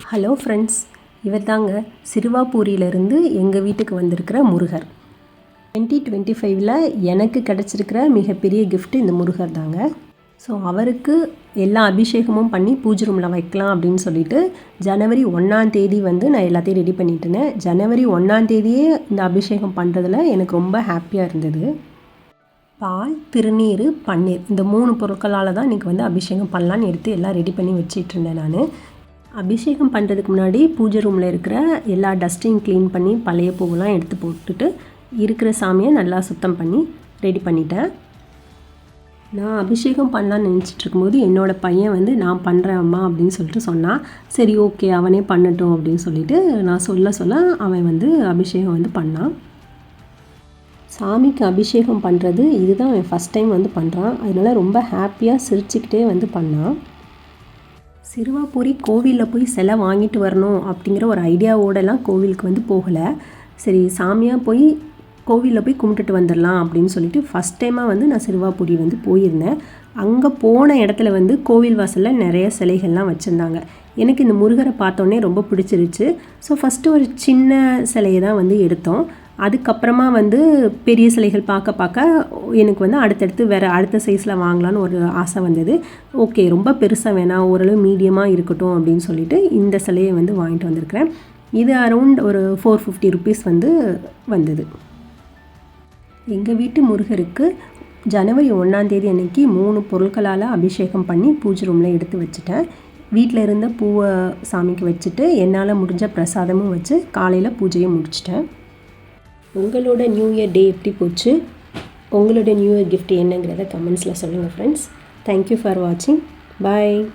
Hello friends இவர் தாங்க சிறுவாபூரியிலிருந்து எங்கள் வீட்டுக்கு வந்திருக்கிற முருகர். டுவெண்ட்டி டுவெண்ட்டி ஃபைவ்ல எனக்கு கிடச்சிருக்கிற மிகப்பெரிய கிஃப்ட் இந்த முருகர் தாங்க. ஸோ அவருக்கு எல்லா அபிஷேகமும் பண்ணி பூஜை ரூமில் வைக்கலாம் அப்படின்னு சொல்லிட்டு ஜனவரி ஒன்றாம் தேதி வந்து நான் எல்லாத்தையும் ரெடி பண்ணிட்டேனேன் ஜனவரி ஒன்றாம் தேதியே இந்த அபிஷேகம் பண்ணுறதுல எனக்கு ரொம்ப ஹாப்பியாக இருந்தது. பால் திருநீர் பன்னீர் இந்த மூணு பொருட்களால் தான் இன்றைக்கி வந்து அபிஷேகம் பண்ணலான்னு எடுத்து எல்லாம் ரெடி பண்ணி வச்சிட்ருந்தேன் நான். அபிஷேகம் பண்ணுறதுக்கு முன்னாடி பூஜை ரூமில் இருக்கிற எல்லா டஸ்ட்டையும் க்ளீன் பண்ணி பழைய பூவெல்லாம் எடுத்து போட்டுட்டு இருக்கிற சாமியை நல்லா சுத்தம் பண்ணி ரெடி பண்ணிட்டேன். நான் அபிஷேகம் பண்ணலான்னு நினச்சிட்டு இருக்கும்போது என்னோடய பையன் வந்து நான் பண்ணுறேன் அம்மா அப்படின்னு சொல்லிட்டு சொன்னான் சரி ஓகே அவனே பண்ணட்டும் அப்படின்னு சொல்லிட்டு நான் சொல்ல சொல்ல அவன் வந்து அபிஷேகம் வந்து பண்ணான். சாமிக்கு அபிஷேகம் பண்ணுறது இதுதான் அவன் ஃபஸ்ட் டைம் வந்து பண்ணுறான் அதனால ரொம்ப ஹாப்பியாக சிரிச்சுக்கிட்டே வந்து பண்ணான். சிறுவாபுரி கோவிலில் போய் சிலை வாங்கிட்டு வரணும் அப்படிங்கிற ஒரு ஐடியாவோடலாம் கோவிலுக்கு வந்து போகலை. சரி சாமியாக போய் கோவிலில் போய் கும்பிட்டுட்டு வந்துடலாம் அப்படின்னு சொல்லிட்டு ஃபஸ்ட் டைமாக வந்து நான் சிறுவாபுரி வந்து போயிருந்தேன். அங்கே போன இடத்துல வந்து கோவில் வாசலில் நிறைய சிலைகள்லாம் வச்சுருந்தாங்க. எனக்கு இந்த முருகரை பார்த்தோன்னே ரொம்ப பிடிச்சிருச்சு. ஸோ ஃபஸ்ட்டு ஒரு சின்ன சிலையை தான் வந்து எடுத்தோம். அதுக்கப்புறமா வந்து பெரிய சிலைகள் பார்க்க பார்க்க எனக்கு வந்து அடுத்தடுத்து வேறு அடுத்த சைஸில் வாங்கலான்னு ஒரு ஆசை வந்தது. ஓகே ரொம்ப பெருசாக வேணாம் ஓரளவு மீடியமாக இருக்கட்டும் அப்படின்னு சொல்லிட்டு இந்த சிலையை வந்து வாங்கிட்டு வந்திருக்கிறேன். இது அரௌண்ட் ஒரு ஃபோர் ஃபிஃப்டி ருபீஸ் வந்து வந்தது. எங்கள் வீட்டு முருகருக்கு ஜனவரி ஒன்றாந்தேதி அன்னைக்கு மூணு பொருட்களால் அபிஷேகம் பண்ணி பூஜை ரூமில் எடுத்து வச்சுட்டேன். வீட்டில் இருந்த பூவை சாமிக்கு வச்சுட்டு என்னால் முடிஞ்ச பிரசாதமும் வச்சு காலையில் பூஜையை முடிச்சிட்டேன். உங்களோட நியூ இயர் டே எப்படி போச்சு? உங்களோட நியூ இயர் கிஃப்ட் என்னங்கிறத கமெண்ட்ஸில் சொல்லுங்கள் ஃப்ரெண்ட்ஸ் தேங்க்யூ ஃபார் வாட்சிங் பாய்